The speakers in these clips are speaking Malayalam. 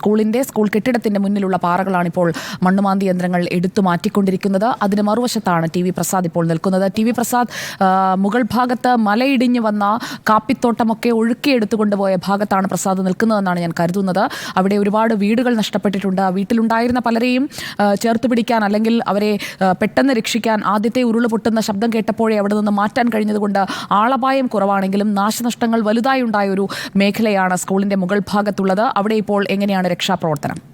സ്കൂളിന്റെ സ്കൂൾ കെട്ടിടത്തിന്റെ മുന്നിലുള്ള പാറകളാണ് ഇപ്പോൾ മണ്ണുമാന്തി യന്ത്രങ്ങൾ എടുത്തു മാറ്റിക്കൊണ്ടിരിക്കുന്നത്. അതിന് മറുവശത്താണ് ടി വി പ്രസാദ് ഇപ്പോൾ നിൽക്കുന്നത്. ടി വി പ്രസാദ് മുകൾ ഭാഗത്ത് മലയിടിഞ്ഞു വന്ന കാപ്പിത്തോട്ടമൊക്കെ ഒഴുക്കിയെടുത്തുകൊണ്ടുപോയ ഭാഗത്താണ് പ്രസാദ് നിൽക്കുന്നതെന്നാണ് ഞാൻ കരുതുന്നത്. അവിടെ ഒരുപാട് വീടുകൾ നഷ്ടപ്പെട്ടിട്ടുണ്ട്. വീട്ടിലുണ്ടായിരുന്ന പലരെയും ചേർത്ത് പിടിക്കാൻ അല്ലെങ്കിൽ അവരെ പെട്ടെന്ന് രക്ഷിക്കാൻ ആദ്യത്തെ ഉരുൾ പൊട്ടുന്ന ശബ്ദം കേട്ടപ്പോഴേ അവിടെ നിന്ന് മാറ്റാൻ കഴിഞ്ഞതുകൊണ്ട് ആളപായം കുറവാണെങ്കിലും നാശനഷ്ടങ്ങൾ വലുതായി ഉണ്ടായ ഒരു മേഖലയാണ് സ്കൂളിന്റെ മുകൾ ഭാഗത്തുള്ളത്. അവിടെ ഇപ്പോൾ എങ്ങനെയാണ് രക്ഷാപ്രവർത്തനം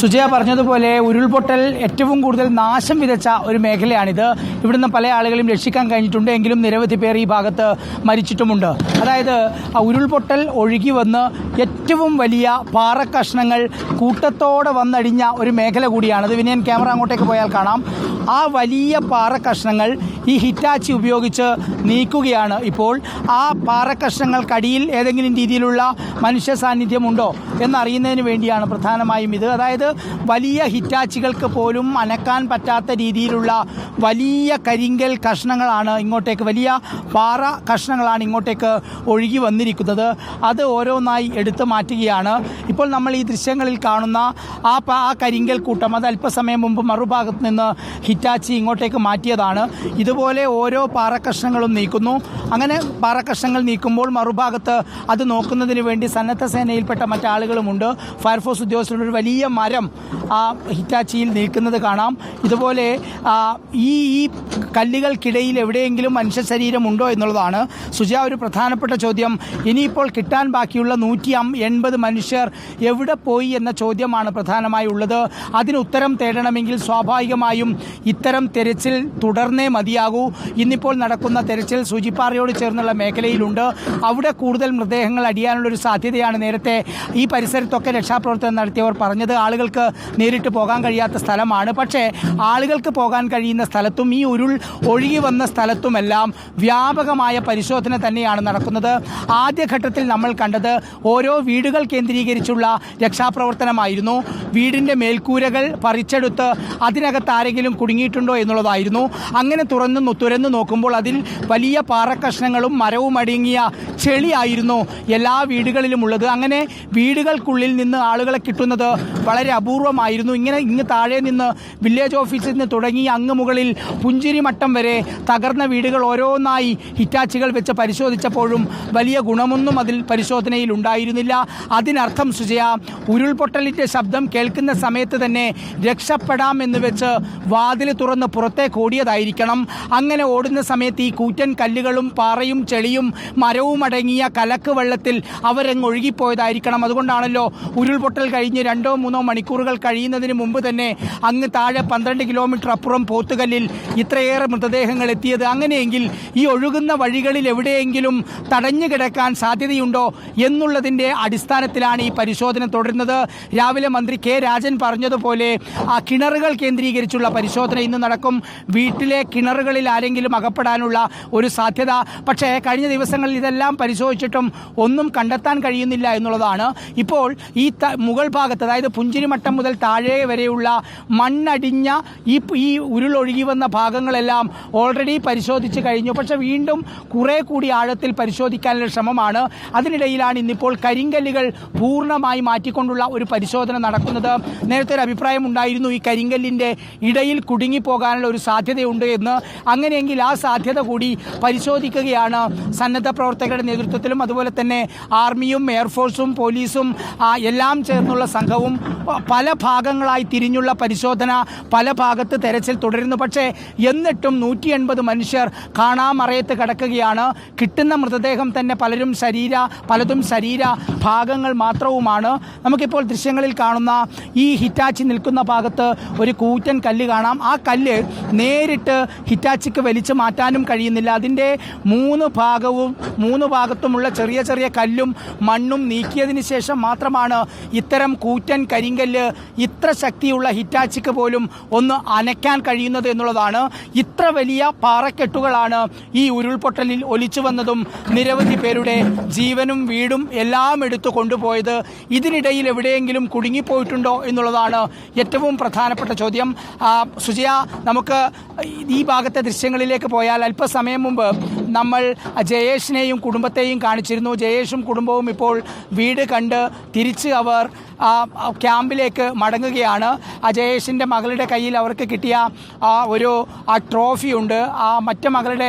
സുജയ പറഞ്ഞതുപോലെ ഉരുൾപൊട്ടൽ ഏറ്റവും കൂടുതൽ നാശം വിതച്ച ഒരു മേഖലയാണിത്. ഇവിടുന്ന് പല ആളുകളും രക്ഷിക്കാൻ കഴിഞ്ഞിട്ടുണ്ട്. എങ്കിലും നിരവധി പേർ ഈ ഭാഗത്ത് മരിച്ചിട്ടുമുണ്ട്. അതായത് ആ ഉരുൾപൊട്ടൽ ഒഴുകി വന്ന് ഏറ്റവും വലിയ പാറക്കഷ്ണങ്ങൾ കൂട്ടത്തോടെ വന്നടിഞ്ഞ ഒരു മേഖല കൂടിയാണിത്. വിനയൻ ക്യാമറ അങ്ങോട്ടേക്ക് പോയാൽ കാണാം. ആ വലിയ പാറ കഷ്ണങ്ങൾ ഈ ഹിറ്റാച്ചി ഉപയോഗിച്ച് നീക്കുകയാണ് ഇപ്പോൾ. ആ പാറ കഷ്ണങ്ങൾക്കടിയിൽ ഏതെങ്കിലും രീതിയിലുള്ള മനുഷ്യ സാന്നിധ്യമുണ്ടോ എന്നറിയുന്നതിന് വേണ്ടിയാണ് പ്രധാനമായും ഇത്. അതായത് വലിയ ഹിറ്റാച്ചികൾക്ക് പോലും അനക്കാൻ പറ്റാത്ത രീതിയിലുള്ള വലിയ കരിങ്കൽ കഷ്ണങ്ങളാണ് ഇങ്ങോട്ടേക്ക് വലിയ പാറ കഷ്ണങ്ങളാണ് ഇങ്ങോട്ടേക്ക് ഒഴുകി വന്നിരിക്കുന്നത്. അത് ഓരോന്നായി എടുത്തു മാറ്റുകയാണ്. ഇപ്പോൾ നമ്മൾ ഈ ദൃശ്യങ്ങളിൽ കാണുന്ന ആ ആ കരിങ്കൽ കൂട്ടം അത് അല്പസമയം മുമ്പ് മറുഭാഗത്ത് നിന്ന് ഹിറ്റാച്ചി ഇങ്ങോട്ടേക്ക് മാറ്റിയതാണ്. ഇതുപോലെ ഓരോ പാറക്കഷ്ണങ്ങളും നീക്കുന്നു. അങ്ങനെ പാറക്കഷ്ണങ്ങൾ നീക്കുമ്പോൾ മറുഭാഗത്ത് അത് നോക്കുന്നതിന് വേണ്ടി സന്നദ്ധ സേനയിൽപ്പെട്ട മറ്റാളുകളുമുണ്ട്. ഫയർഫോഴ്സ് ഉദ്യോഗസ്ഥരുടെ ഒരു വലിയ മരം ആ ഹിറ്റാച്ചിയിൽ നീക്കുന്നത് കാണാം. ഇതുപോലെ ഈ ഈ കല്ലുകൾക്കിടയിൽ എവിടെയെങ്കിലും മനുഷ്യ ശരീരം ഉണ്ടോ എന്നുള്ളതാണ് സുജ ഒരു പ്രധാനപ്പെട്ട ചോദ്യം. ഇനിയിപ്പോൾ കിട്ടാൻ ബാക്കിയുള്ള നൂറ്റി എൺപത് മനുഷ്യർ എവിടെ പോയി എന്ന ചോദ്യമാണ് പ്രധാനമായി ഉള്ളത്. അതിന് ഉത്തരം തേടണമെങ്കിൽ സ്വാഭാവികമായും ഇത്തരം തെരച്ചിൽ തുടർന്നേ മതിയാകൂ. ഇന്നിപ്പോൾ നടക്കുന്ന തെരച്ചിൽ സൂചിപ്പാറയോട് ചേർന്നുള്ള മേഖലയിലുണ്ട്. അവിടെ കൂടുതൽ മൃതദേഹങ്ങൾ അടിയാനുള്ള ഒരു സാധ്യതയാണ് നേരത്തെ ഈ പരിസരത്തൊക്കെ രക്ഷാപ്രവർത്തനം നടത്തിയവർ പറഞ്ഞത്. ആളുകൾക്ക് നേരിട്ട് പോകാൻ കഴിയാത്ത സ്ഥലമാണ്. പക്ഷേ ആളുകൾക്ക് പോകാൻ കഴിയുന്ന സ്ഥലത്തും ഈ ഉരുൾ ഒഴുകി വന്ന സ്ഥലത്തുമെല്ലാം വ്യാപകമായ പരിശോധന തന്നെയാണ് നടക്കുന്നത്. ആദ്യഘട്ടത്തിൽ നമ്മൾ കണ്ടത് ഓരോ വീടുകൾ കേന്ദ്രീകരിച്ചുള്ള രക്ഷാപ്രവർത്തനമായിരുന്നു. വീടിന്റെ മേൽക്കൂരകൾ പറിച്ചെടുത്ത് അതിനകത്ത് ആരെങ്കിലും കുടുങ്ങിയിട്ടുണ്ടോ എന്നുള്ളതായിരുന്നു. അങ്ങനെ തുറന്ന് തുറന്നു നോക്കുമ്പോൾ അതിൽ വലിയ പാറക്കഷ്ണങ്ങളും മരവും അടങ്ങിയ ചെളിയായിരുന്നു എല്ലാ വീടുകളിലും ഉള്ളത് അങ്ങനെ വീടുകൾക്കുള്ളിൽ നിന്ന് ആളുകളെ കിട്ടുന്നത് വളരെ അപൂർവമായിരുന്നു. ഇങ്ങനെ ഇങ്ങ് താഴെ നിന്ന് വില്ലേജ് ഓഫീസിൽ നിന്ന് തുടങ്ങി അങ്ങ് മുകളിൽ പുഞ്ചിരിമട്ടം വരെ തകർന്ന വീടുകൾ ഓരോന്നായി ഹിറ്റാച്ചുകൾ വെച്ച് പരിശോധിച്ചപ്പോഴും വലിയ ഗുണമൊന്നും അതിൽ പരിശോധനയിൽ ഉണ്ടായിരുന്നില്ല. അതിനർത്ഥം സുജയ ഉരുൾപൊട്ടലിന്റെ ശബ്ദം കേൾക്കുന്ന സമയത്ത് തന്നെ രക്ഷപ്പെടാം എന്ന് വെച്ച് വാതിൽ തുറന്ന് പുറത്തേക്ക് ഓടിയതായിരിക്കണം. അങ്ങനെ ഓടുന്ന സമയത്ത് ഈ കൂറ്റൻ കല്ലുകളും പാറയും ചെളിയും മരവും അടങ്ങിയ കലക്ക് വെള്ളത്തിൽ അവരങ്ങ് ഒഴുകിപ്പോയതായിരിക്കണം. അതുകൊണ്ടാണല്ലോ ഉരുൾപൊട്ടൽ കഴിഞ്ഞ് രണ്ടോ മൂന്നോ മണിക്കൂറുകൾ കഴിയുന്നതിന് മുമ്പ് തന്നെ അങ്ങ് താഴെ പന്ത്രണ്ട് കിലോമീറ്റർ അപ്പുറം പോത്തുകല്ലിൽ ഇത്രയേറെ മൃതദേഹങ്ങൾ എത്തിയത് അങ്ങനെയെങ്കിൽ ഈ ഒഴുകുന്ന വഴികളിൽ എവിടെയെങ്കിലും തടഞ്ഞു കിടക്കാൻ സാധ്യതയുണ്ടോ എന്നുള്ളതിന്റെ അടിസ്ഥാനത്തിലാണ് ഈ പരിശോധന തുടരുന്നത്. രാവിലെ മന്ത്രി കെ രാജൻ പറഞ്ഞതുപോലെ ആ കിണറുകൾ കേന്ദ്രീകരിച്ചുള്ള പരിശോധന ഇന്ന് നടക്കും. വീട്ടിലെ കിണറുകളിൽ ആരെങ്കിലും അകപ്പെടാനുള്ള ഒരു സാധ്യത. പക്ഷേ കഴിഞ്ഞ ദിവസങ്ങളിൽ ഇതെല്ലാം പരിശോധിച്ചിട്ടും ഒന്നും കണ്ടെത്താൻ കഴിയുന്നില്ല എന്നുള്ളതാണ്. ഇപ്പോൾ ഈ മുകൾ ഭാഗത്ത് അതായത് പുഞ്ചിരിമട്ടം മുതൽ താഴെ വരെയുള്ള മണ്ണടിഞ്ഞ ഈ ഈ ഉരുളൊഴുകി വന്ന ഭാഗങ്ങളെല്ലാം ഓൾറെഡി പരിശോധിച്ച് കഴിഞ്ഞു. പക്ഷേ വീണ്ടും കുറേ കൂടി ആഴത്തിൽ പരിശോധിക്കാനുള്ള ശ്രമമാണ്. അതിനിടയിലാണ് ഇന്നിപ്പോൾ കരിങ്കല്ലുകൾ പൂർണമായി മാറ്റിക്കൊണ്ടുള്ള ഒരു പരിശോധന നടക്കുന്നത്. നേരത്തെ ഒരു അഭിപ്രായം ഉണ്ടായിരുന്നു ഈ കരിങ്കല്ലിന്റെ ഇടയിൽ കുടുങ്ങിപ്പോകാനുള്ള ഒരു സാധ്യതയുണ്ട് എന്ന്. അങ്ങനെയെങ്കിൽ ആ സാധ്യത കൂടി പരിശോധിക്കുകയാണ് സന്നദ്ധ പ്രവർത്തകരുടെ നേതൃത്വത്തിലും അതുപോലെ തന്നെ ആർമിയും എയർഫോഴ്സും പോലീസും എല്ലാം ചേർന്നുള്ള സംഘവും പല ഭാഗങ്ങളായി തിരിഞ്ഞുള്ള പരിശോധന പല ഭാഗത്ത് തെരച്ചിൽ തുടരുന്നു. പക്ഷേ എന്നിട്ടും നൂറ്റി എൺപത് മനുഷ്യർ കാണാമറയത്ത് കിടക്കുകയാണ്. കിട്ടുന്ന മൃതദേഹം തന്നെ പലരും ശരീര പലതും ശരീര ഭാഗങ്ങൾ മാത്രവുമാണ്. നമുക്കിപ്പോൾ ദൃശ്യങ്ങളിൽ കാണുന്ന ഈ ഹിറ്റാച്ചി നിൽക്കുന്ന ഭാഗത്ത് ഒരു കൂറ്റൻ കല്ല് കാണാം. ആ കല്ല് നേരിട്ട് ഹിറ്റാച്ചിക്ക് വലിച്ചു മാറ്റാനും കഴിയുന്നില്ല. അതിന്റെ മൂന്ന് ഭാഗവും മൂന്ന് ഭാഗത്തുമുള്ള ചെറിയ ചെറിയ കല്ലും മണ്ണും നീക്കിയതിന് ശേഷം മാത്രമാണ് ഇത്തരം കൂറ്റൻ കരിങ്കല്ല് ഇത്ര ശക്തിയുള്ള ഹിറ്റാച്ചിക്ക് പോലും ഒന്ന് അനയ്ക്കാൻ കഴിയുന്നത് എന്നുള്ളതാണ്. ഇത്ര വലിയ പാറക്കെട്ടുകളാണ് ഈ ഉരുൾപൊട്ടലിൽ ഒലിച്ചു വന്നതും നിരവധി പേരുടെ ജീവനും വീടും എല്ലാം എടുത്തു കൊണ്ടുപോയത്. ഇതിനിടയിൽ എവിടെയെങ്കിലും കുടുങ്ങിപ്പോയിട്ടുണ്ടോ എന്നുള്ളതാണ് ഏറ്റവും പ്രധാനപ്പെട്ട ചോദ്യം. സുജയ നമുക്ക് ഈ ഭാഗത്തെ ദൃശ്യങ്ങളിലേക്ക് പോയാൽ അല്പസമയം മുമ്പ് നമ്മൾ ജയേഷിനെയും കുടുംബത്തെയും കാണിച്ചിരുന്നു. ജയേഷും കുടുംബവും ഇപ്പോൾ വീട് കണ്ട് തിരിച്ച് അവർ ക്യാമ്പിലേക്ക് മടങ്ങുകയാണ്. ആ ജയേഷിന്റെ മകളുടെ കയ്യിൽ അവർക്ക് കിട്ടിയ ആ ഒരു ആ ട്രോഫി ഉണ്ട്. ആ മറ്റു മകളുടെ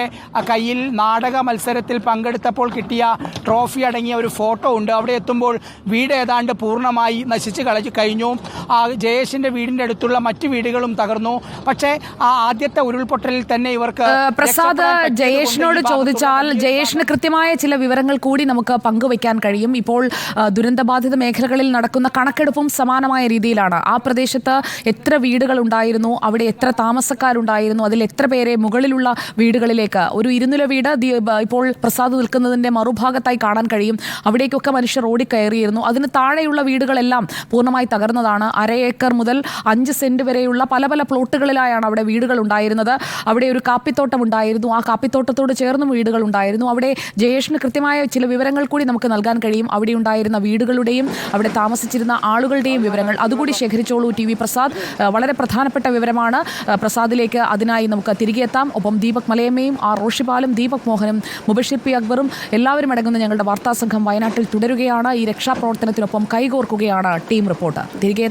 കയ്യിൽ നാടക മത്സരത്തിൽ പങ്കെടുത്തപ്പോൾ കിട്ടിയ ട്രോഫി അടങ്ങിയ ഒരു ഫോട്ടോ ഉണ്ട്. അവിടെ എത്തുമ്പോൾ വീട് ഏതാണ്ട് പൂർണമായി നശിച്ച് കളഞ്ഞു കഴിഞ്ഞു. ആ ജയേഷിന്റെ വീടിന്റെ അടുത്തുള്ള മറ്റു വീടുകളും തകർന്നു. പക്ഷേ ആ ആദ്യത്തെ ഉരുൾപൊട്ടലിൽ തന്നെ ഇവർക്ക് പ്രസാദ് ജയേഷിനോട് ചോദിച്ചാൽ ജയേഷിന് കൃത്യമായ ചില വിവരങ്ങൾ കൂടി നമുക്ക് പങ്കുവയ്ക്കാൻ കഴിയും. ഇപ്പോൾ ദുരന്തബാധിത മേഖലകളിൽ നടക്കുന്ന കണക്കെടുപ്പും സമാനമായ രീതിയിലാണ്. ആ പ്രദേശത്ത് എത്ര വീടുകൾ ഉണ്ടായിരുന്നു? അവിടെ എത്ര താമസക്കാരുണ്ടായിരുന്നു? അതിൽ എത്ര പേരെ മുകളിലുള്ള വീടുകളിലേക്ക്? ഒരു ഇരുനില വീട് ഇപ്പോൾ പ്രസാദ് നിൽക്കുന്നതിന്റെ മറുഭാഗത്തായി കാണാൻ കഴിയും. അവിടേക്കൊക്കെ മനുഷ്യർ ഓടിക്കയറിയിരുന്നു. അതിന് താഴെയുള്ള വീടുകളെല്ലാം പൂർണമായി തകർന്നതാണ്. അര ഏക്കർ മുതൽ അഞ്ച് സെന്റ് വരെയുള്ള പല പല പ്ലോട്ടുകളിലായാണ് അവിടെ വീടുകൾ ഉണ്ടായിരുന്നത്. അവിടെ ഒരു കാപ്പിത്തോട്ടം ഉണ്ടായിരുന്നു. ആ കാപ്പിത്തോട്ടത്തോട് ചേർന്നും വീടുകൾ ഉണ്ടായിരുന്നു അവിടെ ജയേഷിന് കൃത്യമായ ചില വിവരങ്ങൾ കൂടി നമുക്ക് നൽകാൻ കഴിയും. അവിടെ ഉണ്ടായിരുന്ന വീടുകളുടെയും അവിടെ താമസിച്ചിരുന്ന ആളുകളുടെയും വിവരങ്ങൾ. അതുകൂടി ശേഖരിച്ചോളൂ ടി വി പ്രസാദ്. വളരെ പ്രധാനപ്പെട്ട വിവരമാണ്. പ്രസാദിലേക്ക് അതിനായി നമുക്ക് തിരികെ എത്താം. ഒപ്പം ദീപക് മലയമ്മയും ആർ റോഷിപാലും ദീപക് മോഹനും മുബഷിർ പി അക്ബറും എല്ലാവരും അടങ്ങുന്ന ഞങ്ങളുടെ വാർത്താ സംഘം വയനാട്ടിൽ തുടരുകയാണ്. ഈ രക്ഷാപ്രവർത്തനത്തിനൊപ്പം കൈകോർക്കുകയാണ് ടീം റിപ്പോർട്ട് തിരികെ